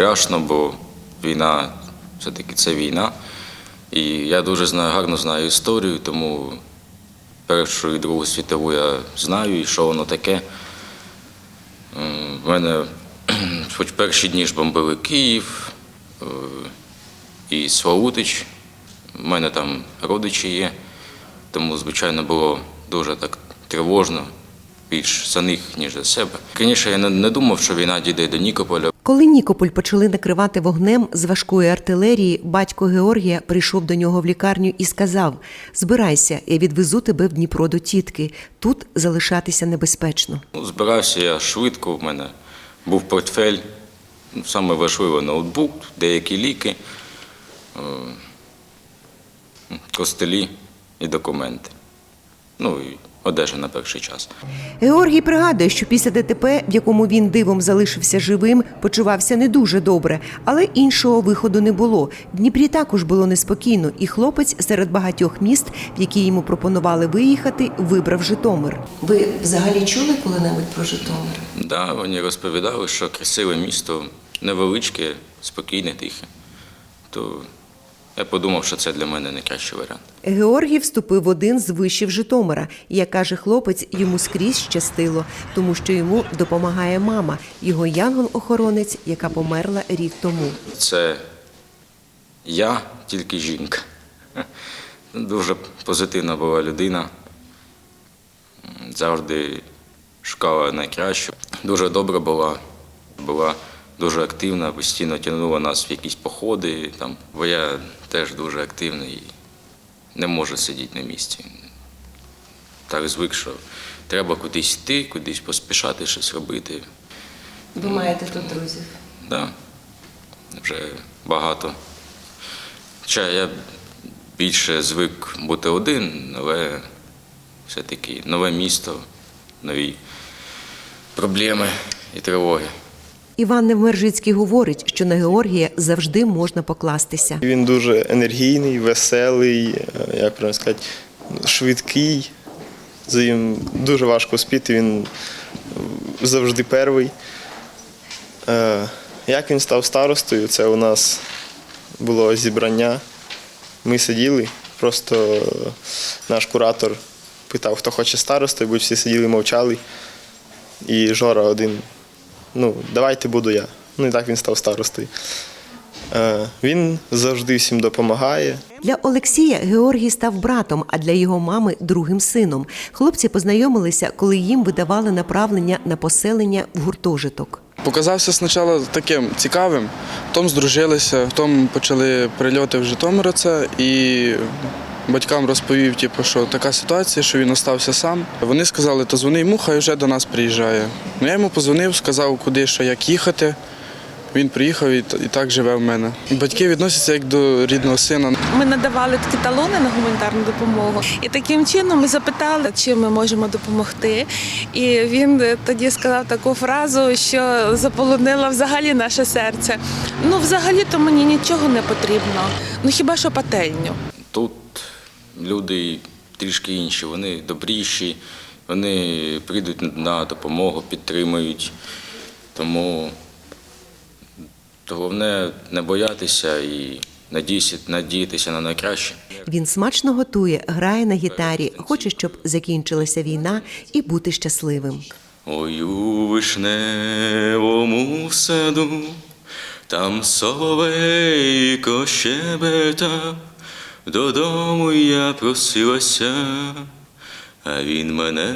страшно, бо війна все-таки це війна. І я дуже знаю, гарно знаю історію, тому Першу і Другу світову я знаю, і що воно таке. В мене хоч перші дні ж бомбили Київ е, і Славутич. У мене там родичі є, тому, звичайно, було дуже так тривожно, більш за них, ніж за себе. Звісно, я не думав, що війна дійде до Нікополя. Коли Нікополь почали накривати вогнем з важкої артилерії, батько Георгія прийшов до нього в лікарню і сказав: Збирайся, я відвезу тебе в Дніпро до тітки. Тут залишатися небезпечно. Ну, Збирався я швидко, в мене був портфель, саме важливе ноутбук, деякі ліки, е, костелі і документи. Ну і одежа на перший час. Георгій пригадує, що після ДТП, в якому він дивом залишився живим, почувався не дуже добре, але іншого виходу не було. В Дніпрі також було неспокійно, і хлопець серед багатьох міст, в які йому пропонували виїхати, вибрав Житомир. Ви взагалі чули коли-небудь про Житомир? Да, вони розповідали, що красиве місто, невеличке, спокійне, тихе. То я подумав, що це для мене найкращий варіант. Георгій вступив в один з вишів Житомира. Як каже хлопець, йому скрізь щастило, тому що йому допомагає мама, його янгол-охоронець, яка померла рік тому. Це я, тільки жінка. Дуже позитивна була людина. Завжди шукала найкраще. Дуже добра була, була дуже активна, постійно тягнула нас в якісь походи. Там. Бо я теж дуже активний і не можу сидіти на місці. Так звик, що треба кудись йти, кудись поспішати, щось робити. Ви маєте тут друзів? Да, вже багато. Хоча я більше звик бути один, але все-таки нове місто, нові проблеми і тривоги. Іван Невмержицький говорить, що на Георгія завжди можна покластися. Він дуже енергійний, веселий, е, як правильно сказати, швидкий. За ним дуже важко спіти, він завжди перший. Е, Як він став старостою, це у нас було зібрання. Ми сиділи, просто наш куратор питав, хто хоче старостою, бо всі сиділи, мовчали. І Жора один, ну, давайте буду я. Ну і так він став старостою. Е, Він завжди всім допомагає. Для Олексія Георгій став братом, а для його мами другим сином. Хлопці познайомилися, коли їм видавали направлення на поселення в гуртожиток. Показався спочатку таким цікавим, потім здружилися, потім почали прильоти в Житомир це і батькам розповів, типу, що така ситуація, що він остався сам. Вони сказали, то дзвони йому, хай вже до нас приїжджає. Ну, я йому позвонив, сказав, куди що, як їхати. Він приїхав і, так живе в мене. Батьки відносяться як до рідного сина. Ми надавали такі талони на гуманітарну допомогу, і таким чином ми запитали, чим ми можемо допомогти. І він е, тоді сказав таку фразу, що заполонила взагалі наше серце. Ну, взагалі-то мені нічого не потрібно. Ну хіба що пательню. Люди трішки інші, вони добріші, вони прийдуть на допомогу, підтримують. Тому головне не боятися і надіятися, надіятися на найкраще. Він смачно готує, грає на гітарі, хоче, щоб закінчилася війна і бути щасливим. Ой, у вишневому саду, там соловейко щебета, додому я просилася, а він мене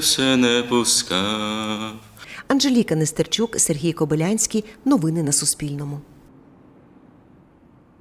все не пускав. Анжеліка Нестерчук, Сергій Кобилянський. Новини на Суспільному.